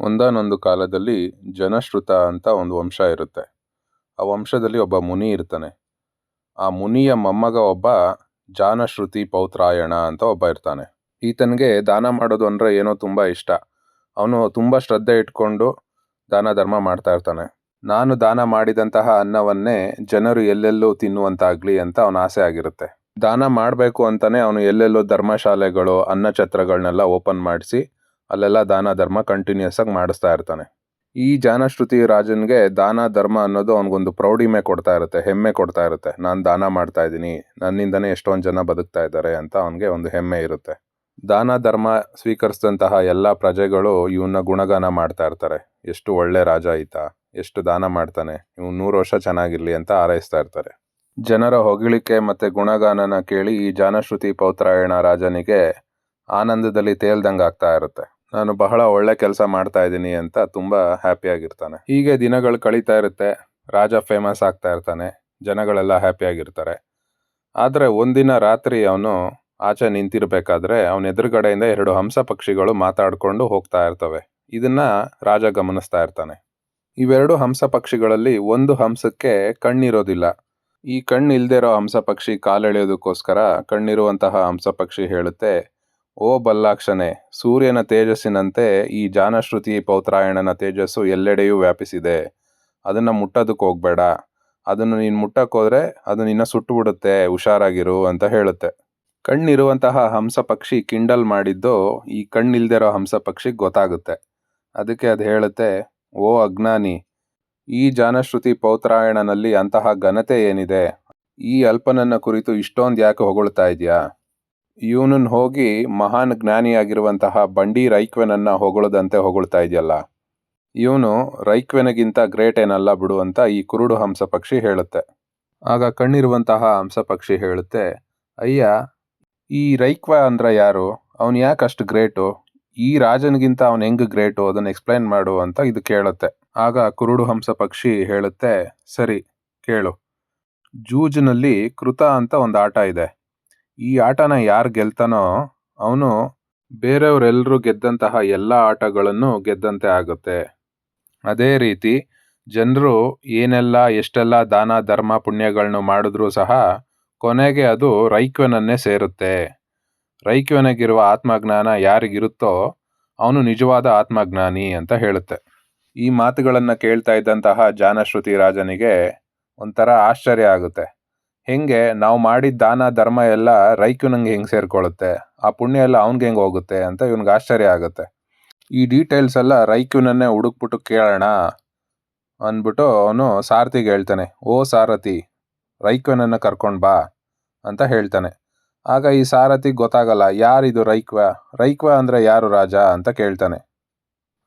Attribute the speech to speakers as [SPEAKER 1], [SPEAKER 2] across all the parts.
[SPEAKER 1] ಒಂದಾನೊಂದು ಕಾಲದಲ್ಲಿ ಜನಶ್ರುತ ಅಂತ ಒಂದು ವಂಶ ಇರುತ್ತೆ. ಆ ವಂಶದಲ್ಲಿ ಒಬ್ಬ ಮುನಿ ಇರ್ತಾನೆ. ಆ ಮುನಿಯ ಮೊಮ್ಮಗ ಒಬ್ಬ ಜಾನಶ್ರುತಿ ಪೌತ್ರಾಯಣ ಅಂತ ಒಬ್ಬ ಇರ್ತಾನೆ. ಈತನಿಗೆ ದಾನ ಮಾಡೋದು ಅಂದರೆ ಏನೋ ತುಂಬ ಇಷ್ಟ. ಅವನು ತುಂಬ ಶ್ರದ್ಧೆ ಇಟ್ಕೊಂಡು ದಾನ ಧರ್ಮ ಮಾಡ್ತಾ ಇರ್ತಾನೆ. ನಾನು ದಾನ ಮಾಡಿದಂತಹ ಅನ್ನವನ್ನೇ ಜನರು ಎಲ್ಲೆಲ್ಲೋ ತಿನ್ನುವಂತಾಗಲಿ ಅಂತ ಅವನ ಆಸೆ ಆಗಿರುತ್ತೆ. ದಾನ ಮಾಡಬೇಕು ಅಂತಲೇ ಅವನು ಎಲ್ಲೆಲ್ಲೋ ಧರ್ಮಶಾಲೆಗಳು ಅನ್ನಛತ್ರಗಳನ್ನೆಲ್ಲ ಓಪನ್ ಮಾಡಿಸಿ ಅಲ್ಲೆಲ್ಲ ದಾನ ಧರ್ಮ ಕಂಟಿನ್ಯೂಸ್ ಆಗಿ ಮಾಡಿಸ್ತಾ ಇರ್ತಾನೆ. ಈ ಜಾನಶ್ರುತಿ ರಾಜನ್ಗೆ ದಾನ ಧರ್ಮ ಅನ್ನೋದು ಅವನಿಗೊಂದು ಪ್ರೌಢಿಮೆ ಕೊಡ್ತಾ ಇರುತ್ತೆ, ಹೆಮ್ಮೆ ಕೊಡ್ತಾ ಇರುತ್ತೆ. ನಾನು ದಾನ ಮಾಡ್ತಾ ಇದ್ದೀನಿ, ನನ್ನಿಂದನೇ ಎಷ್ಟೊಂದು ಜನ ಬದುಕ್ತಾ ಇದ್ದಾರೆ ಅಂತ ಅವನಿಗೆ ಒಂದು ಹೆಮ್ಮೆ ಇರುತ್ತೆ. ದಾನ ಧರ್ಮ ಸ್ವೀಕರಿಸಿದಂತಹ ಎಲ್ಲ ಪ್ರಜೆಗಳು ಇವನ್ನ ಗುಣಗಾನ ಮಾಡ್ತಾ ಇರ್ತಾರೆ. ಎಷ್ಟು ಒಳ್ಳೆ ರಾಜ ಈತ, ಎಷ್ಟು ದಾನ ಮಾಡ್ತಾನೆ, ಇವ್ನು ನೂರು ವರ್ಷ ಚೆನ್ನಾಗಿರ್ಲಿ ಅಂತ ಹಾರೈಸ್ತಾ ಇರ್ತಾರೆ. ಜನರ ಹೊಗಳಿಕೆ ಮತ್ತೆ ಗುಣಗಾನನ ಕೇಳಿ ಈ ಜಾನಶ್ರುತಿ ಪೌತ್ರಾಯಣ ರಾಜನಿಗೆ ಆನಂದದಲ್ಲಿ ತೇಲ್ದಂಗೆ ಆಗ್ತಾ ಇರುತ್ತೆ. ನಾನು ಬಹಳ ಒಳ್ಳೆ ಕೆಲಸ ಮಾಡ್ತಾ ಇದ್ದೀನಿ ಅಂತ ತುಂಬಾ ಹ್ಯಾಪಿ ಆಗಿರ್ತಾನೆ. ಹೀಗೆ ದಿನಗಳು ಕಳೀತಾ ಇರುತ್ತೆ, ರಾಜ ಫೇಮಸ್ ಆಗ್ತಾ ಇರ್ತಾನೆ, ಜನಗಳೆಲ್ಲ ಹ್ಯಾಪಿ ಆಗಿರ್ತಾರೆ. ಆದರೆ ಒಂದಿನ ರಾತ್ರಿ ಅವನು ಆಚೆ ನಿಂತಿರಬೇಕಾದ್ರೆ ಅವನ ಎದುರುಗಡೆಯಿಂದ ಎರಡು ಹಂಸ ಪಕ್ಷಿಗಳು ಮಾತಾಡಿಕೊಂಡು ಹೋಗ್ತಾ ಇರ್ತವೆ. ಇದನ್ನ ರಾಜ ಗಮನಿಸ್ತಾ ಇರ್ತಾನೆ. ಇವೆರಡು ಹಂಸ ಪಕ್ಷಿಗಳಲ್ಲಿ ಒಂದು ಹಂಸಕ್ಕೆ ಕಣ್ಣಿರೋದಿಲ್ಲ. ಈ ಕಣ್ಣು ಇರೋ ಹಂಸ ಪಕ್ಷಿ ಕಾಲೆಳೆಯೋದಕ್ಕೋಸ್ಕರ ಕಣ್ಣಿರುವಂತಹ ಹಂಸ ಪಕ್ಷಿ ಹೇಳುತ್ತೆ ಓ ಬಲ್ಲಾಕ್ಷನೆ, ಸೂರ್ಯನ ತೇಜಸ್ಸಿನಂತೆ ಈ ಜಾನಶ್ರುತಿ ಪೌತ್ರಾಯಣನ ತೇಜಸ್ಸು ಎಲ್ಲೆಡೆಯೂ ವ್ಯಾಪಿಸಿದೆ. ಅದನ್ನು ಮುಟ್ಟೋದಕ್ಕೆ ಹೋಗ್ಬೇಡ. ಅದನ್ನು ನೀನು ಮುಟ್ಟಕ್ಕೋದ್ರೆ ಅದು ನಿನ್ನ ಸುಟ್ಟು ಬಿಡುತ್ತೆ, ಹುಷಾರಾಗಿರು ಅಂತ ಹೇಳುತ್ತೆ. ಕಣ್ಣಿರುವಂತಹ ಹಂಸ ಪಕ್ಷಿ ಕಿಂಡಲ್ ಮಾಡಿದ್ದು ಈ ಕಣ್ಣಿಲ್ದಿರೋ ಹಂಸ ಪಕ್ಷಿಗೆ ಗೊತ್ತಾಗುತ್ತೆ. ಅದಕ್ಕೆ ಅದು ಹೇಳುತ್ತೆ, ಓ ಅಜ್ಞಾನಿ, ಈ ಜಾನಶ್ರುತಿ ಪೌತ್ರಾಯಣನಲ್ಲಿ ಅಂತಹ ಘನತೆ ಏನಿದೆ? ಈ ಅಲ್ಪನನ್ನ ಕುರಿತು ಇಷ್ಟೊಂದು ಯಾಕೆ ಹೊಗಳ್ತಾ ಇದೆಯಾ? ಇವನನ್ನ ಹೋಗಿ ಮಹಾನ್ ಜ್ಞಾನಿಯಾಗಿರುವಂತಹ ಬಂಡಿ ರೈಕ್ವೆನನ್ನು ಹೊಗಳದಂತೆ ಹೊಗಳ್ತಾ ಇದೆಯಲ್ಲ. ಇವನು ರೈಕ್ವೆನಗಿಂತ ಗ್ರೇಟ್ ಏನಲ್ಲ ಬಿಡು ಅಂತ ಈ ಕುರುಡು ಹಂಸ ಪಕ್ಷಿ ಹೇಳುತ್ತೆ. ಆಗ ಕಣ್ಣಿರುವಂತಹ ಹಂಸ ಪಕ್ಷಿ ಹೇಳುತ್ತೆ, ಅಯ್ಯ, ಈ ರೈಕ್ವ ಅಂದ್ರೆ ಯಾರು? ಅವನು ಯಾಕೆ ಅಷ್ಟು ಗ್ರೇಟು? ಈ ರಾಜನಿಗಿಂತ ಅವನು ಹೆಂಗ್ ಗ್ರೇಟು? ಅದನ್ನ ಎಕ್ಸ್ಪ್ಲೈನ್ ಮಾಡು ಅಂತ ಇದು ಕೇಳುತ್ತೆ. ಆಗ ಕುರುಡು ಹಂಸ ಪಕ್ಷಿ ಹೇಳುತ್ತೆ, ಸರಿ, ಕೇಳು. ಜೂಜ್ನಲ್ಲಿ ಕೃತ ಅಂತ ಒಂದು ಆಟ ಇದೆ. ಈ ಆಟನ ಯಾರು ಗೆಲ್ತಾನೋ ಅವನು ಬೇರೆಯವರೆಲ್ಲರೂ ಗೆದ್ದಂತಹ ಎಲ್ಲ ಆಟಗಳನ್ನು ಗೆದ್ದಂತೆ ಆಗುತ್ತೆ. ಅದೇ ರೀತಿ ಜನರು ಏನೆಲ್ಲ ಎಷ್ಟೆಲ್ಲ ದಾನ, ಧರ್ಮ ಪುಣ್ಯಗಳನ್ನು ಮಾಡಿದ್ರೂ ಸಹ ಕೊನೆಗೆ ಅದು ರೈಕ್ವನನ್ನೇ ಸೇರುತ್ತೆ. ರೈಕ್ವೆನಗಿರುವ ಆತ್ಮಜ್ಞಾನ ಯಾರಿಗಿರುತ್ತೋ ಅವನು ನಿಜವಾದ ಆತ್ಮಜ್ಞಾನಿ ಅಂತ ಹೇಳುತ್ತೆ. ಈ ಮಾತುಗಳನ್ನು ಕೇಳ್ತಾ ಇದ್ದಂತಹ ಜಾನಶ್ರುತಿ ರಾಜನಿಗೆ ಒಂಥರ ಆಶ್ಚರ್ಯ ಆಗುತ್ತೆ. ಹೆಂಗೆ ನಾವು ಮಾಡಿದ ದಾನ, ಧರ್ಮ ಎಲ್ಲ ರೈಕ್ಯುನಂಗೆ ಹೆಂಗೆ ಸೇರ್ಕೊಳ್ಳುತ್ತೆ ಆ ಪುಣ್ಯ ಎಲ್ಲ ಅವ್ನಿಗೆ ಹೆಂಗೆ ಹೋಗುತ್ತೆ ಅಂತ ಇವನಿಗೆ ಆಶ್ಚರ್ಯ ಆಗುತ್ತೆ. ಈ ಡೀಟೇಲ್ಸ್ ಎಲ್ಲ ರೈಕ್ಯುನನ್ನೇ ಹುಡುಕ್ಬಿಟ್ಟು ಕೇಳೋಣ ಅಂದ್ಬಿಟ್ಟು ಅವನು ಸಾರಥಿಗೆ ಹೇಳ್ತಾನೆ, ಓ ಸಾರಥಿ ರೈಕ್ವನನ್ನು ಕರ್ಕೊಂಡು ಬಾ ಅಂತ ಹೇಳ್ತಾನೆ. ಆಗ ಈ ಸಾರಥಿ ಗೊತ್ತಾಗಲ್ಲ, ಯಾರಿದು ರೈಕ್ವ? ರೈಕ್ವ ಅಂದರೆ ಯಾರು ರಾಜ ಅಂತ ಕೇಳ್ತಾನೆ.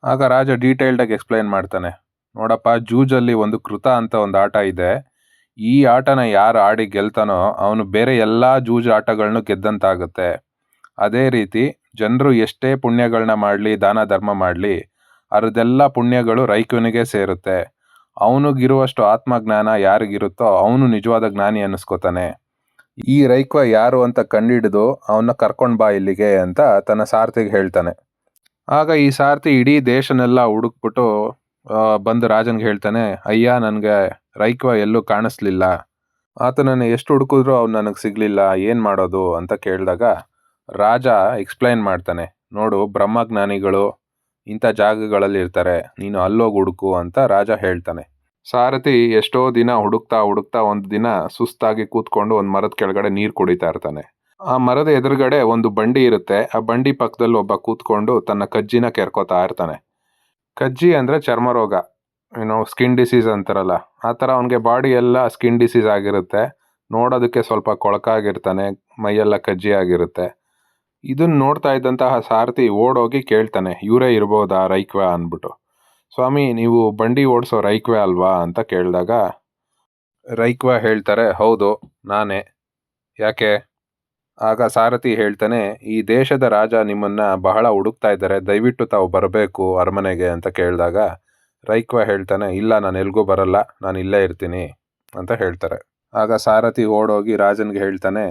[SPEAKER 1] ಆಗ ರಾಜ ಡೀಟೇಲ್ಡಾಗಿ ಎಕ್ಸ್ಪ್ಲೈನ್ ಮಾಡ್ತಾನೆ, ನೋಡಪ್ಪ, ಜೂಜಲ್ಲಿ ಒಂದು ಕೃತ ಅಂತ ಒಂದು ಆಟ ಇದೆ. ಈ ಆಟನ ಯಾರು ಆಡಿ ಗೆಲ್ತಾನೋ ಅವನು ಬೇರೆ ಎಲ್ಲ ಜೂಜು ಆಟಗಳನ್ನು ಗೆದ್ದಂತಾಗುತ್ತೆ. ಅದೇ ರೀತಿ ಜನರು ಎಷ್ಟೇ ಪುಣ್ಯಗಳನ್ನ ಮಾಡಲಿ, ದಾನ ಧರ್ಮ ಮಾಡಲಿ ಅದ್ರದ್ದೆಲ್ಲ ಪುಣ್ಯಗಳು ರೈಕ್ವನಿಗೆ ಸೇರುತ್ತೆ. ಅವನಿಗಿರುವಷ್ಟು ಆತ್ಮಜ್ಞಾನ ಯಾರಿಗಿರುತ್ತೋ ಅವನು ನಿಜವಾದ ಜ್ಞಾನಿ ಅನ್ನಿಸ್ಕೋತಾನೆ. ಈ ರೈಕ್ವ ಯಾರು ಅಂತ ಕಂಡಿಡಿದು ಅವನ್ನ ಕರ್ಕೊಂಡು ಬಾ ಇಲ್ಲಿಗೆ ಅಂತ ತನ್ನ ಸಾರಥಿಗೆ ಹೇಳ್ತಾನೆ. ಆಗ ಈ ಸಾರಥಿ ಇಡೀ ದೇಶನೆಲ್ಲ ಹುಡುಕ್ಬಿಟ್ಟು ಬಂದು ರಾಜನ್ಗೆ ಹೇಳ್ತಾನೆ, ಅಯ್ಯ, ನನಗೆ ರೈಕ್ವ ಎಲ್ಲೂ ಕಾಣಿಸ್ಲಿಲ್ಲ. ಆತನನ್ನು ಎಷ್ಟು ಹುಡುಕಿದ್ರು ಅವ್ನು ನನಗೆ ಸಿಗಲಿಲ್ಲ, ಏನು ಮಾಡೋದು ಅಂತ ಕೇಳಿದಾಗ ರಾಜ ಎಕ್ಸ್ಪ್ಲೈನ್ ಮಾಡ್ತಾನೆ, ನೋಡು, ಬ್ರಹ್ಮಜ್ಞಾನಿಗಳು ಇಂಥ ಜಾಗಗಳಲ್ಲಿ ಇರ್ತಾರೆ, ನೀನು ಅಲ್ಲೋಗಿ ಹುಡುಕು ಅಂತ ರಾಜ ಹೇಳ್ತಾನೆ. ಸಾರಥಿ ಎಷ್ಟೋ ದಿನ ಹುಡುಕ್ತಾ ಹುಡುಕ್ತಾ ಒಂದು ದಿನ ಸುಸ್ತಾಗಿ ಕೂತ್ಕೊಂಡು ಒಂದು ಮರದ ಕೆಳಗಡೆ ನೀರು ಕುಡಿತಾ ಇರ್ತಾನೆ. ಆ ಮರದ ಎದುರುಗಡೆ ಒಂದು ಬಂಡಿ ಇರುತ್ತೆ, ಆ ಬಂಡಿ ಪಕ್ಕದಲ್ಲಿ ಒಬ್ಬ ಕೂತ್ಕೊಂಡು ತನ್ನ ಕಜ್ಜಿನ ಕೆರ್ಕೋತಾ ಇರ್ತಾನೆ. ಕಜ್ಜಿ ಅಂದರೆ ಚರ್ಮರೋಗ. ಏನೋ ಸ್ಕಿನ್ ಡಿಸೀಸ್ ಅಂತಾರಲ್ಲ, ಆ ಥರ ಅವನಿಗೆ ಬಾಡಿ ಎಲ್ಲ ಸ್ಕಿನ್ ಡಿಸೀಸ್ ಆಗಿರುತ್ತೆ. ನೋಡೋದಕ್ಕೆ ಸ್ವಲ್ಪ ಕೊಳಕಾಗಿರ್ತಾನೆ, ಮೈಯೆಲ್ಲ ಕಜ್ಜಿ ಆಗಿರುತ್ತೆ. ಇದನ್ನು ನೋಡ್ತಾ ಇದ್ದಂತಹ ಸಾರಥಿ ಓಡೋಗಿ ಕೇಳ್ತಾನೆ, ಇವರೇ ಇರ್ಬೋದಾ ರೈಕ್ವ? ಅಂದ್ಬಿಟ್ಟು. ಸ್ವಾಮಿ, ನೀವು ಬಂಡಿ ಓಡಿಸೋ ರೈಕ್ವೆ ಅಲ್ವಾ? ಅಂತ ಕೇಳಿದಾಗ, ರೈಕ್ವ ಹೇಳ್ತಾರೆ, ಹೌದು, ನಾನೇ. ಯಾಕೆ? ಆಗ ಸಾರಥಿ ಹೇಳ್ತಾನೆ, ಈ ದೇಶದ ರಾಜ ನಿಮ್ಮನ್ನ ಬಹಳ ಹುಡುಕ್ತಾ ಇದ್ದಾರೆ, ದಯವಿಟ್ಟು ತಾವು ಬರಬೇಕು ಅರಮನೆಗೆ, ಅಂತ ಕೇಳಿದಾಗ ರೈಕ್ವ ಹೇಳ್ತಾನೆ, ಇಲ್ಲ, ನಾನು ಎಲ್ಗೂ ಬರಲ್ಲ, ನಾನು ಇಲ್ಲೇ ಇರ್ತೀನಿ ಅಂತ ಹೇಳ್ತಾರೆ. ಆಗ ಸಾರಥಿ ಓಡೋಗಿ ರಾಜನ್ಗೆ ಹೇಳ್ತಾನೆ,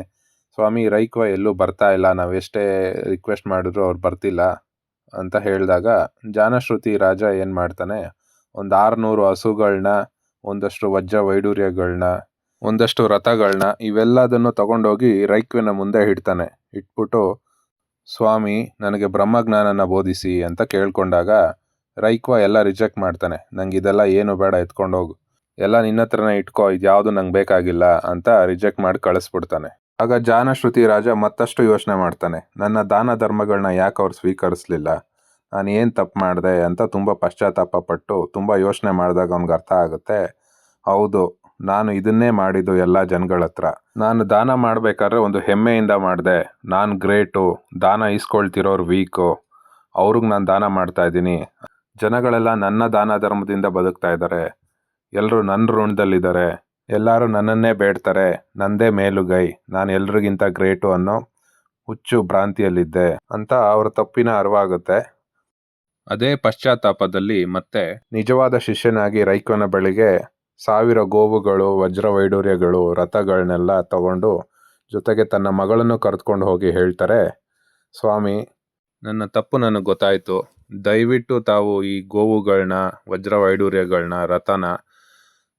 [SPEAKER 1] ಸ್ವಾಮಿ, ರೈಕ್ವ ಎಲ್ಲೂ ಬರ್ತಾ ಇಲ್ಲ, ನಾವು ಎಷ್ಟೇ ರಿಕ್ವೆಸ್ಟ್ ಮಾಡಿದ್ರು ಅವ್ರು ಬರ್ತಿಲ್ಲ ಅಂತ ಹೇಳಿದಾಗ ಜಾನಶ್ರುತಿ ರಾಜ ಏನು ಮಾಡ್ತಾನೆ, ಒಂದು ಆರುನೂರು ಹಸುಗಳನ್ನ ಒಂದಷ್ಟು ವಜ್ರ ವೈಡೂರ್ಯಗಳನ್ನ ಒಂದಷ್ಟು ರಥಗಳನ್ನ ಇವೆಲ್ಲದನ್ನು ತಗೊಂಡೋಗಿ ರೈಕ್ವಿನ ಮುಂದೆ ಇಡ್ತಾನೆ. ಇಟ್ಬಿಟ್ಟು, ಸ್ವಾಮಿ, ನನಗೆ ಬ್ರಹ್ಮಜ್ಞಾನನ ಬೋಧಿಸಿ ಅಂತ ಕೇಳ್ಕೊಂಡಾಗ ರೈಕ್ವ ಎಲ್ಲ ರಿಜೆಕ್ಟ್ ಮಾಡ್ತಾನೆ. ನಂಗೆ ಇದೆಲ್ಲ ಏನು ಬೇಡ, ಎತ್ಕೊಂಡು ಹೋಗು. ಎಲ್ಲ ನಿನ್ನ ಹತ್ರನೇ ಇಟ್ಕೋ ಇದ್ಯಾವುದು ನಂಗೆ ಬೇಕಾಗಿಲ್ಲ ಅಂತ ರಿಜೆಕ್ಟ್ ಮಾಡಿ ಕಳಿಸ್ಬಿಡ್ತಾನೆ. ಆಗ ಜಾನಶ್ರುತಿ ರಾಜ ಮತ್ತಷ್ಟು ಯೋಚನೆ ಮಾಡ್ತಾನೆ. ನನ್ನ ದಾನ ಧರ್ಮಗಳನ್ನ ಯಾಕೆ ಅವ್ರು ಸ್ವೀಕರಿಸಲಿಲ್ಲ? ನಾನು ಏನು ತಪ್ಪು ಮಾಡಿದೆ ಅಂತ ತುಂಬ ಪಶ್ಚಾತ್ತಾಪ ಪಟ್ಟು ತುಂಬ ಯೋಚನೆ ಮಾಡಿದಾಗ ಅವ್ನಿಗೆ ಅರ್ಥ ಆಗುತ್ತೆ. ಹೌದು, ನಾನು ಇದನ್ನೇ ಮಾಡಿದ್ದು ಎಲ್ಲ ಜನಗಳ ಹತ್ರ. ನಾನು ದಾನ ಮಾಡಬೇಕಾದ್ರೆ ಒಂದು ಹೆಮ್ಮೆಯಿಂದ ಮಾಡಿದೆ. ನಾನು ಗ್ರೇಟು, ದಾನ ಇಸ್ಕೊಳ್ತಿರೋರು ವೀಕು. ಅವ್ರಿಗೆ ನಾನು ದಾನ ಮಾಡ್ತಾ ಇದ್ದೀನಿ. ಜನಗಳೆಲ್ಲ ನನ್ನ ದಾನ ಧರ್ಮದಿಂದ ಬದುಕ್ತಾ ಇದ್ದಾರೆ. ಎಲ್ಲರೂ ನನ್ನ ಋಣದಲ್ಲಿದ್ದಾರೆ. ಎಲ್ಲರೂ ನನ್ನನ್ನೇ ಬೇಡ್ತಾರೆ. ನಂದೇ ಮೇಲುಗೈ. ನಾನು ಎಲ್ರಿಗಿಂತ ಗ್ರೇಟು ಅನ್ನೋ ಹುಚ್ಚು ಭ್ರಾಂತಿಯಲ್ಲಿದ್ದೆ ಅಂತ ಅವರ ತಪ್ಪಿನ ಅರಿವಾಗುತ್ತೆ. ಅದೇ ಪಶ್ಚಾತ್ತಾಪದಲ್ಲಿ ಮತ್ತೆ ನಿಜವಾದ ಶಿಷ್ಯನಾಗಿ ರೈಕೋನ ಬಳಿಗೆ ಸಾವಿರ ಗೋವುಗಳು ವಜ್ರ ವೈಡೂರ್ಯಗಳು ರಥಗಳನ್ನೆಲ್ಲ ತಗೊಂಡು ಜೊತೆಗೆ ತನ್ನ ಮಗಳನ್ನು ಕರೆದುಕೊಂಡು ಹೋಗಿ ಹೇಳ್ತಾರೆ, ಸ್ವಾಮಿ, ನನ್ನ ತಪ್ಪು ನನಗೆ ಗೊತ್ತಾಯಿತು. ದಯವಿಟ್ಟು ತಾವು ಈ ಗೋವುಗಳನ್ನ ವಜ್ರ ವೈಡೂರ್ಯಗಳನ್ನ ರಥನ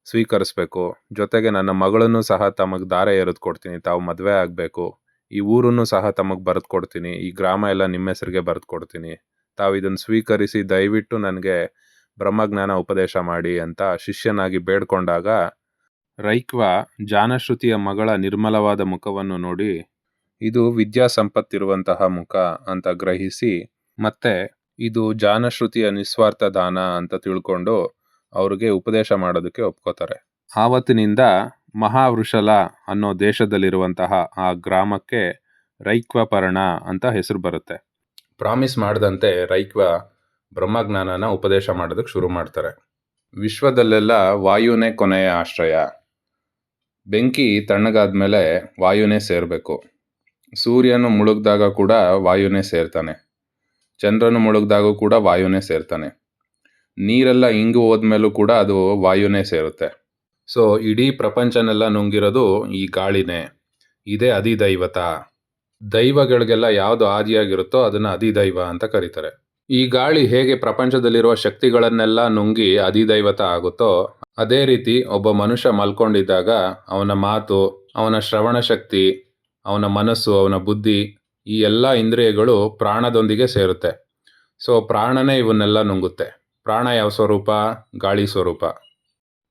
[SPEAKER 1] ಸ್ವೀಕರಿಸ್ಬೇಕು. ಜೊತೆಗೆ ನನ್ನ ಮಗಳನ್ನು ಸಹ ತಮಗೆ ದಾರೆ ಎರೆದು ಕೊಡ್ತೀನಿ. ತಾವು ಮದುವೆ ಆಗಬೇಕು. ಈ ಊರನ್ನು ಸಹ ತಮಗೆ ಬರೆದು ಕೊಡ್ತೀನಿ. ಈ ಗ್ರಾಮ ಎಲ್ಲ ನಿಮ್ಮ ಹೆಸರಿಗೆ ಬರೆದು ಕೊಡ್ತೀನಿ. ತಾವು ಇದನ್ನು ಸ್ವೀಕರಿಸಿ ದಯವಿಟ್ಟು ನನಗೆ ಬ್ರಹ್ಮಜ್ಞಾನ ಉಪದೇಶ ಮಾಡಿ ಅಂತ ಶಿಷ್ಯನಾಗಿ ಬೇಡ್ಕೊಂಡಾಗ ರೈಕ್ವ ಜಾನಶ್ರುತಿಯ ಮಗಳ ನಿರ್ಮಲವಾದ ಮುಖವನ್ನು ನೋಡಿ, ಇದು ವಿದ್ಯಾ ಸಂಪತ್ತಿರುವಂತಹ ಮುಖ ಅಂತ ಗ್ರಹಿಸಿ ಮತ್ತೆ ಇದು ಜಾನಶ್ರುತಿಯ ನಿಸ್ವಾರ್ಥ ದಾನ ಅಂತ ತಿಳ್ಕೊಂಡು ಅವ್ರಿಗೆ ಉಪದೇಶ ಮಾಡೋದಕ್ಕೆ ಒಪ್ಕೋತಾರೆ. ಆವತ್ತಿನಿಂದ ಮಹಾವೃಷಲ ಅನ್ನೋ ದೇಶದಲ್ಲಿರುವಂತಹ ಆ ಗ್ರಾಮಕ್ಕೆ ರೈಕ್ವಪರ್ಣ ಅಂತ ಹೆಸರು ಬರುತ್ತೆ. ಪ್ರಾಮಿಸ್ ಮಾಡಿದಂತೆ ರೈಕ್ವ ಬ್ರಹ್ಮಜ್ಞಾನನ ಉಪದೇಶ ಮಾಡೋದಕ್ಕೆ ಶುರು ಮಾಡ್ತಾರೆ. ವಿಶ್ವದಲ್ಲೆಲ್ಲ ವಾಯುನೇ ಕೊನೆಯ ಆಶ್ರಯ. ಬೆಂಕಿ ತಣ್ಣಗಾದ ಮೇಲೆ ವಾಯುನೇ ಸೇರಬೇಕು. ಸೂರ್ಯನು ಮುಳುಗ್ದಾಗ ಕೂಡ ವಾಯುನೇ ಸೇರ್ತಾನೆ. ಚಂದ್ರನು ಮುಳುಗ್ದಾಗೂ ಕೂಡ ವಾಯುನೇ ಸೇರ್ತಾನೆ. ನೀರೆಲ್ಲ ಹಿಂಗು ಹೋದ್ಮೇಲೂ ಕೂಡ ಅದು ವಾಯುನೇ ಸೇರುತ್ತೆ. ಸೊ ಇಡೀ ಪ್ರಪಂಚನೆಲ್ಲ ನುಂಗಿರೋದು ಈ ಗಾಳಿನೇ. ಇದೇ ಅಧಿದೈವತ. ದೈವಗಳಿಗೆಲ್ಲ ಯಾವುದು ಆದಿಯಾಗಿರುತ್ತೋ ಅದನ್ನು ಅಧಿದೈವ ಅಂತ ಕರೀತಾರೆ. ಈ ಗಾಳಿ ಹೇಗೆ ಪ್ರಪಂಚದಲ್ಲಿರುವ ಶಕ್ತಿಗಳನ್ನೆಲ್ಲ ನುಂಗಿ ಅಧಿದೈವತ ಆಗುತ್ತೋ, ಅದೇ ರೀತಿ ಒಬ್ಬ ಮನುಷ್ಯ ಮಲ್ಕೊಂಡಿದ್ದಾಗ ಅವನ ಮಾತು, ಅವನ ಶ್ರವಣ ಶಕ್ತಿ ಅವನ ಮನಸ್ಸು, ಅವನ ಬುದ್ಧಿ ಈ ಎಲ್ಲ ಇಂದ್ರಿಯಗಳು ಪ್ರಾಣದೊಂದಿಗೆ ಸೇರುತ್ತೆ. ಸೊ ಪ್ರಾಣನೇ ಇವನ್ನೆಲ್ಲ ನುಂಗುತ್ತೆ. ಪ್ರಾಣ ಯಾವ ಸ್ವರೂಪ? ಗಾಳಿ ಸ್ವರೂಪ.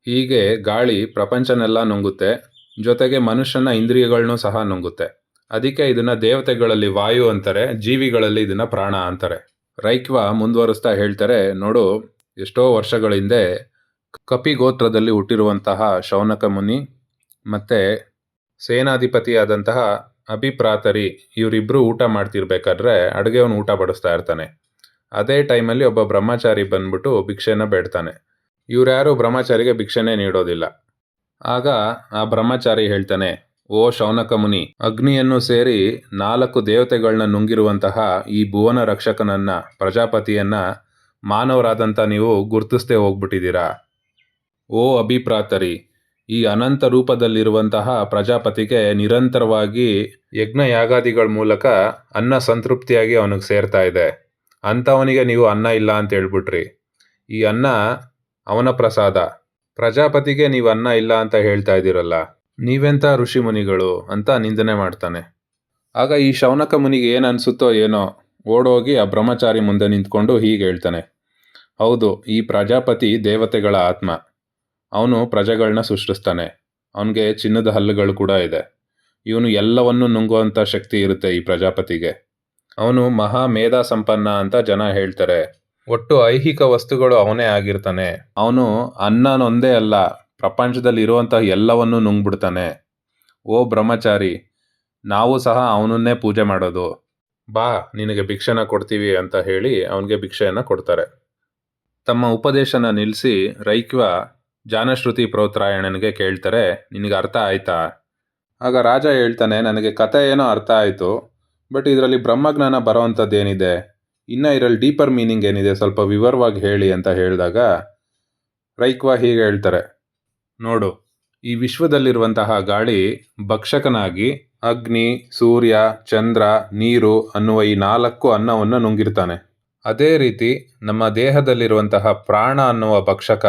[SPEAKER 1] ಹೀಗೆ ಗಾಳಿ ಪ್ರಪಂಚನೆಲ್ಲ ನುಂಗುತ್ತೆ. ಜೊತೆಗೆ ಮನುಷ್ಯನ ಇಂದ್ರಿಯಗಳನ್ನೂ ಸಹ ನುಂಗುತ್ತೆ. ಅದಕ್ಕೆ ಇದನ್ನ ದೇವತೆಗಳಲ್ಲಿ ವಾಯು ಅಂತಾರೆ, ಜೀವಿಗಳಲ್ಲಿ ಇದನ್ನ ಪ್ರಾಣ ಅಂತಾರೆ. ರೈಕ್ವ ಮುಂದುವರಿಸ್ತಾ ಹೇಳ್ತಾರೆ, ನೋಡು, ಎಷ್ಟೋ ವರ್ಷಗಳ ಹಿಂದೆ ಕಪಿಗೋತ್ರದಲ್ಲಿ ಹುಟ್ಟಿರುವಂತಹ ಶೌನಕ ಮುನಿ ಮತ್ತೆ ಸೇನಾಧಿಪತಿಯಾದಂತಹ ಅಭಿಪ್ರಾತರಿ ಇವರಿಬ್ಬರು ಊಟ ಮಾಡ್ತಿರ್ಬೇಕಾದ್ರೆ ಅಡುಗೆವನು ಊಟ ಬಡಿಸ್ತಾ ಇರ್ತಾನೆ. ಅದೇ ಟೈಮಲ್ಲಿ ಒಬ್ಬ ಬ್ರಹ್ಮಚಾರಿ ಬಂದ್ಬಿಟ್ಟು ಭಿಕ್ಷೆನ ಬೇಡ್ತಾನೆ. ಇವರ್ಯಾರು ಬ್ರಹ್ಮಚಾರಿಗೆ ಭಿಕ್ಷೆನೇ ನೀಡೋದಿಲ್ಲ. ಆಗ ಆ ಬ್ರಹ್ಮಚಾರಿ ಹೇಳ್ತಾನೆ, ಓ ಶೌನಕ ಮುನಿ, ಅಗ್ನಿಯನ್ನು ಸೇರಿ ನಾಲ್ಕು ದೇವತೆಗಳನ್ನ ನುಂಗಿರುವಂತಹ ಈ ಭುವನ ರಕ್ಷಕನನ್ನ, ಪ್ರಜಾಪತಿಯನ್ನ ಮಾನವರಾದಂಥ ನೀವು ಗುರುತಿಸ್ದೇ ಹೋಗ್ಬಿಟ್ಟಿದ್ದೀರಾ? ಓ ಅಭಿಪ್ರಾತರಿ ಈ ಅನಂತ ರೂಪದಲ್ಲಿರುವಂತಹ ಪ್ರಜಾಪತಿಗೆ ನಿರಂತರವಾಗಿ ಯಜ್ಞ ಯಾಗಾದಿಗಳ ಮೂಲಕ ಅನ್ನ ಸಂತೃಪ್ತಿಯಾಗಿ ಅವನಿಗೆ ಸೇರ್ತಾ ಇದೆ. ಅಂಥವನಿಗೆ ನೀವು ಅನ್ನ ಇಲ್ಲ ಅಂತ ಹೇಳ್ಬಿಟ್ರಿ. ಈ ಅನ್ನ ಅವನ ಪ್ರಸಾದ. ಪ್ರಜಾಪತಿಗೆ ನೀವು ಅನ್ನ ಇಲ್ಲ ಅಂತ ಹೇಳ್ತಾ ಇದ್ದೀರಲ್ಲ, ನೀವೆಂಥ ಋಷಿ ಮುನಿಗಳು ಅಂತ ನಿಂದನೆ ಮಾಡ್ತಾನೆ. ಆಗ ಈ ಶೌನಕ ಮುನಿಗೆ ಏನು ಅನಿಸುತ್ತೋ ಏನೋ, ಓಡೋಗಿ ಆ ಬ್ರಹ್ಮಚಾರಿ ಮುಂದೆ ನಿಂತ್ಕೊಂಡು ಹೀಗೆ ಹೇಳ್ತಾನೆ. ಹೌದು, ಈ ಪ್ರಜಾಪತಿ ದೇವತೆಗಳ ಆತ್ಮ. ಅವನು ಪ್ರಜೆಗಳನ್ನ ಸೃಷ್ಟಿಸ್ತಾನೆ. ಅವನಿಗೆ ಚಿನ್ನದ ಹಲ್ಲುಗಳು ಕೂಡ ಇದೆ. ಇವನು ಎಲ್ಲವನ್ನೂ ನುಂಗುವಂಥ ಶಕ್ತಿ ಇರುತ್ತೆ ಈ ಪ್ರಜಾಪತಿಗೆ. ಅವನು ಮಹಾ ಮೇಧಾ ಸಂಪನ್ನ ಅಂತ ಜನ ಹೇಳ್ತಾರೆ. ಒಟ್ಟು ಐಹಿಕ ವಸ್ತುಗಳು ಅವನೇ ಆಗಿರ್ತಾನೆ. ಅವನು ಅನ್ನನೊಂದೇ ಅಲ್ಲ, ಪ್ರಪಂಚದಲ್ಲಿ ಇರುವಂತಹ ಎಲ್ಲವನ್ನೂ ನುಂಗ್ಬಿಡ್ತಾನೆ. ಓ ಬ್ರಹ್ಮಚಾರಿ, ನಾವು ಸಹ ಅವನನ್ನೇ ಪೂಜೆ ಮಾಡೋದು. ಬಾ, ನಿನಗೆ ಭಿಕ್ಷೆನ ಕೊಡ್ತೀವಿ ಅಂತ ಹೇಳಿ ಅವನಿಗೆ ಭಿಕ್ಷೆಯನ್ನು ಕೊಡ್ತಾರೆ. ತಮ್ಮ ಉಪದೇಶನ ನಿಲ್ಲಿಸಿ ರೈಕ್ವ ಜಾನಶ್ರುತಿ ಪ್ರೋತ್ರಾಯಣನಿಗೆ ಕೇಳ್ತಾರೆ, ನಿನಗೆ ಅರ್ಥ ಆಯ್ತಾ? ಆಗ ರಾಜ ಹೇಳ್ತಾನೆ, ನನಗೆ ಕತೆ ಏನೋ ಅರ್ಥ ಆಯಿತು, ಬಟ್ ಇದರಲ್ಲಿ ಬ್ರಹ್ಮಜ್ಞಾನ ಬರೋವಂಥದ್ದೇನಿದೆ? ಇನ್ನು ಇದರಲ್ಲಿ ಡೀಪರ್ ಮೀನಿಂಗ್ ಏನಿದೆ? ಸ್ವಲ್ಪ ವಿವರವಾಗಿ ಹೇಳಿ ಅಂತ ಹೇಳಿದಾಗ ರೈಕ್ವಾ ಹೀಗೆ ಹೇಳ್ತಾರೆ, ನೋಡು, ಈ ವಿಶ್ವದಲ್ಲಿರುವಂತಹ ಗಾಳಿ ಭಕ್ಷಕನಾಗಿ ಅಗ್ನಿ, ಸೂರ್ಯ, ಚಂದ್ರ, ನೀರು ಅನ್ನುವ ಈ ನಾಲ್ಕು ಅನ್ನವನ್ನು ನುಂಗಿರ್ತಾನೆ. ಅದೇ ರೀತಿ ನಮ್ಮ ದೇಹದಲ್ಲಿರುವಂತಹ ಪ್ರಾಣ ಅನ್ನುವ ಭಕ್ಷಕ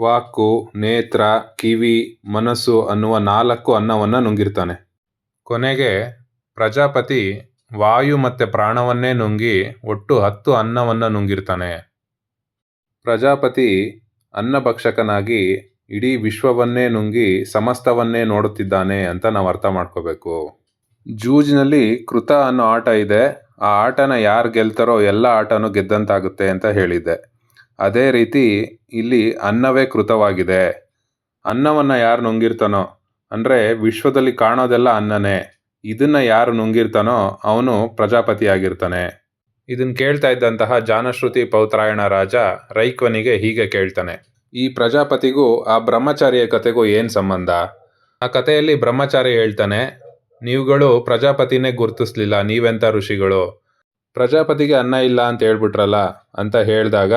[SPEAKER 1] ವಾಕು, ನೇತ್ರ, ಕಿವಿ, ಮನಸ್ಸು ಅನ್ನುವ ನಾಲ್ಕು ಅನ್ನವನ್ನು ನುಂಗಿರ್ತಾನೆ. ಕೊನೆಗೆ ಪ್ರಜಾಪತಿ ವಾಯು ಮತ್ತು ಪ್ರಾಣವನ್ನೇ ನುಂಗಿ ಒಟ್ಟು ಹತ್ತು ಅನ್ನವನ್ನು ನುಂಗಿರ್ತಾನೆ. ಪ್ರಜಾಪತಿ ಅನ್ನಭಕ್ಷಕನಾಗಿ ಇಡೀ ವಿಶ್ವವನ್ನೇ ನುಂಗಿ ಸಮಸ್ತವನ್ನೇ ನೋಡುತ್ತಿದ್ದಾನೆ ಅಂತ ನಾವು ಅರ್ಥ ಮಾಡ್ಕೋಬೇಕು. ಜೂಜಿನಲ್ಲಿ ಕೃತ ಅನ್ನೋ ಆಟ ಇದೆ. ಆ ಆಟನ ಯಾರು ಗೆಲ್ತಾರೋ ಎಲ್ಲ ಆಟನೂ ಗೆದ್ದಂತಾಗುತ್ತೆ ಅಂತ ಹೇಳಿದ್ದೆ. ಅದೇ ರೀತಿ ಇಲ್ಲಿ ಅನ್ನವೇ ಕೃತವಾಗಿದೆ. ಅನ್ನವನ್ನು ಯಾರು ನುಂಗಿರ್ತಾನೋ, ಅಂದರೆ ವಿಶ್ವದಲ್ಲಿ ಕಾಣೋದೆಲ್ಲ ಅನ್ನನೇ, ಇದನ್ನು ಯಾರು ನುಂಗಿರ್ತಾನೋ ಅವನು ಪ್ರಜಾಪತಿಯಾಗಿರ್ತಾನೆ. ಇದನ್ನು ಕೇಳ್ತಾ ಇದ್ದಂತಹ ಜಾನಶ್ರುತಿ ಪೌತ್ರಾಯಣ ರಾಜ ರೈಕ್ವನಿಗೆ ಹೀಗೆ ಕೇಳ್ತಾನೆ, ಈ ಪ್ರಜಾಪತಿಗೂ ಆ ಬ್ರಹ್ಮಚಾರಿಯ ಕತೆಗೂ ಏನು ಸಂಬಂಧ? ಆ ಕಥೆಯಲ್ಲಿ ಬ್ರಹ್ಮಚಾರಿ ಹೇಳ್ತಾನೆ, ನೀವುಗಳು ಪ್ರಜಾಪತಿನೇ ಗುರುತಿಸ್ಲಿಲ್ಲ ನೀವೆಂಥ ಋಷಿಗಳು? ಪ್ರಜಾಪತಿಗೆ ಅನ್ನ ಇಲ್ಲ ಅಂತ ಹೇಳ್ಬಿಟ್ರಲ್ಲ, ಅಂತ ಹೇಳಿದಾಗ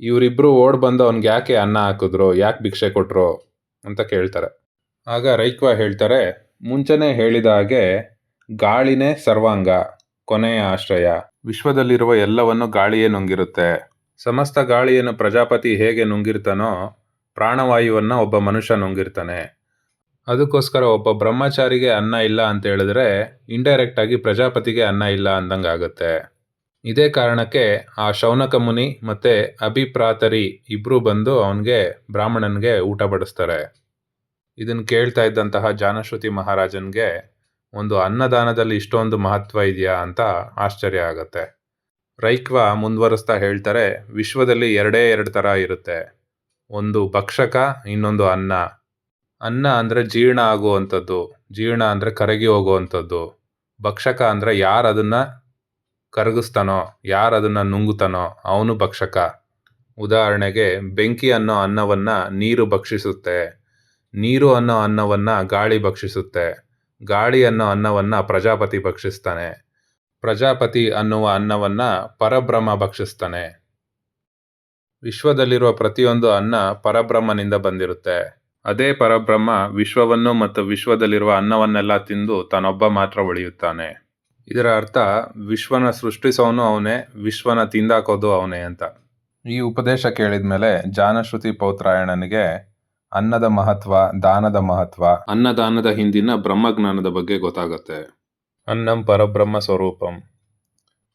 [SPEAKER 1] ಇವರಿಬ್ಬರು ಓಡ್ ಬಂದು ಅವ್ನಿಗೆ ಯಾಕೆ ಅನ್ನ ಹಾಕಿದ್ರು, ಯಾಕೆ ಭಿಕ್ಷೆ ಕೊಟ್ಟರು ಅಂತ ಕೇಳ್ತಾರೆ. ಆಗ ರೈಕ್ವ ಹೇಳ್ತಾರೆ, ಮುಂಚೆನೇ ಹೇಳಿದ ಹಾಗೆ ಗಾಳಿನೇ ಸರ್ವಾಂಗ, ಕೊನೆಯ ಆಶ್ರಯ. ವಿಶ್ವದಲ್ಲಿರುವ ಎಲ್ಲವನ್ನು ಗಾಳಿಯೇ ನುಂಗಿರುತ್ತೆ. ಸಮಸ್ತ ಗಾಳಿಯನ್ನು ಪ್ರಜಾಪತಿ ಹೇಗೆ ನುಂಗಿರ್ತಾನೋ, ಪ್ರಾಣವಾಯುವನ್ನು ಒಬ್ಬ ಮನುಷ್ಯ ನುಂಗಿರ್ತಾನೆ. ಅದಕ್ಕೋಸ್ಕರ ಒಬ್ಬ ಬ್ರಹ್ಮಚಾರಿಗೆ ಅನ್ನ ಇಲ್ಲ ಅಂತ ಹೇಳಿದ್ರೆ ಇಂಡೈರೆಕ್ಟ್ ಆಗಿ ಪ್ರಜಾಪತಿಗೆ ಅನ್ನ ಇಲ್ಲ ಅಂದಂಗೆ ಆಗುತ್ತೆ ಇದೇ ಕಾರಣಕ್ಕೆ ಆ ಶೌನಕ ಮುನಿ ಮತ್ತು ಅಭಿಪ್ರಾತರಿ ಇಬ್ಬರು ಬಂದು ಅವನಿಗೆ ಬ್ರಾಹ್ಮಣನಿಗೆ ಊಟ ಬಡಿಸ್ತಾರೆ. ಇದನ್ನು ಕೇಳ್ತಾ ಇದ್ದಂತಹ ಜಾನಶ್ರುತಿ ಮಹಾರಾಜನ್ಗೆ ಒಂದು ಅನ್ನದಾನದಲ್ಲಿ ಇಷ್ಟೊಂದು ಮಹತ್ವ ಇದೆಯಾ ಅಂತ ಆಶ್ಚರ್ಯ ಆಗತ್ತೆ. ರೈಕ್ವ ಮುಂದುವರಿಸ್ತಾ ಹೇಳ್ತಾರೆ, ವಿಶ್ವದಲ್ಲಿ ಎರಡೇ ಎರಡು ಥರ ಇರುತ್ತೆ. ಒಂದು ಭಕ್ಷಕ, ಇನ್ನೊಂದು ಅನ್ನ. ಅನ್ನ ಅಂದರೆ ಜೀರ್ಣ ಆಗುವಂಥದ್ದು. ಜೀರ್ಣ ಅಂದರೆ ಕರಗಿ ಹೋಗುವಂಥದ್ದು. ಭಕ್ಷಕ ಅಂದರೆ ಯಾರು ಅದನ್ನು ಕರಗಿಸ್ತಾನೋ ಯಾರು ಅದನ್ನು ನುಂಗುತ್ತಾನೋ ಅವನು ಭಕ್ಷಕ. ಉದಾಹರಣೆಗೆ, ಬೆಂಕಿ ಅನ್ನೋ ಅನ್ನವನ್ನು ನೀರು ಭಕ್ಷಿಸುತ್ತೆ. ನೀರು ಅನ್ನೋ ಅನ್ನವನ್ನು ಗಾಳಿ ಭಕ್ಷಿಸುತ್ತೆ. ಗಾಳಿ ಅನ್ನೋ ಅನ್ನವನ್ನು ಪ್ರಜಾಪತಿ ಭಕ್ಷಿಸ್ತಾನೆ. ಪ್ರಜಾಪತಿ ಅನ್ನುವ ಅನ್ನವನ್ನು ಪರಬ್ರಹ್ಮ ಭಕ್ಷಿಸ್ತಾನೆ. ವಿಶ್ವದಲ್ಲಿರುವ ಪ್ರತಿಯೊಂದು ಅನ್ನ ಪರಬ್ರಹ್ಮನಿಂದ ಬಂದಿರುತ್ತೆ. ಅದೇ ಪರಬ್ರಹ್ಮ ವಿಶ್ವವನ್ನು ಮತ್ತು ವಿಶ್ವದಲ್ಲಿರುವ ಅನ್ನವನ್ನೆಲ್ಲ ತಿಂದು ತಾನೊಬ್ಬ ಮಾತ್ರ ಉಳಿಯುತ್ತಾನೆ. ಇದರ ಅರ್ಥ ವಿಶ್ವನ ಸೃಷ್ಟಿಸೋನು ಅವನೇ, ವಿಶ್ವನ ತಿಂದಾಕೋದು ಅವನೇ ಅಂತ. ಈ ಉಪದೇಶ ಕೇಳಿದ ಮೇಲೆ ಜಾನಶ್ರುತಿ ಪೌತ್ರಾಯಣನಿಗೆ ಅನ್ನದ ಮಹತ್ವ, ದಾನದ ಮಹತ್ವ, ಅನ್ನದಾನದ ಹಿಂದಿನ ಬ್ರಹ್ಮಜ್ಞಾನದ ಬಗ್ಗೆ ಗೊತ್ತಾಗುತ್ತೆ. ಅನ್ನಂ ಪರಬ್ರಹ್ಮ ಸ್ವರೂಪಂ.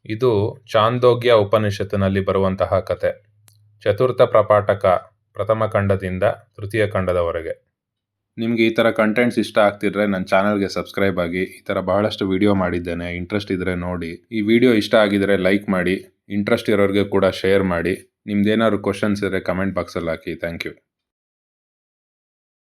[SPEAKER 1] ಇದು ಚಾಂದೋಗ್ಯ ಉಪನಿಷತ್ತಿನಲ್ಲಿ ಬರುವಂತಹ ಕತೆ. ಚತುರ್ಥ ಪ್ರಪಾಠಕ ಪ್ರಥಮ ಖಂಡದಿಂದ ತೃತೀಯ ಖಂಡದವರೆಗೆ. ನಿಮಗೆ ಈ ಥರ ಕಂಟೆಂಟ್ಸ್ ಇಷ್ಟ ಆಗ್ತಿದ್ರೆ ನನ್ನ ಚಾನಲ್ಗೆ ಸಬ್ಸ್ಕ್ರೈಬ್ ಆಗಿ, ಈ ಥರ ಬಹಳಷ್ಟು ವಿಡಿಯೋ ಮಾಡಿದ್ದೇನೆ. ಇಂಟ್ರೆಸ್ಟ್ ಇದ್ದರೆ ನೋಡಿ. ಈ ವಿಡಿಯೋ ಇಷ್ಟ ಆಗಿದರೆ ಲೈಕ್ ಮಾಡಿ ಇಂಟ್ರೆಸ್ಟ್ ಇರೋರಿಗೆ ಕೂಡ ಶೇರ್ ಮಾಡಿ. ನಿಮ್ದೇನಾದ್ರು ಕ್ವಶನ್ಸ್ ಇದ್ದರೆ ಕಮೆಂಟ್ ಬಾಕ್ಸಲ್ಲಿ ಹಾಕಿ. Thank you